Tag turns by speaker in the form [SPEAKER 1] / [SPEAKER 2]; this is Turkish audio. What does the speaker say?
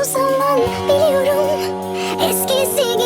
[SPEAKER 1] O zaman biliyorum. Eskisi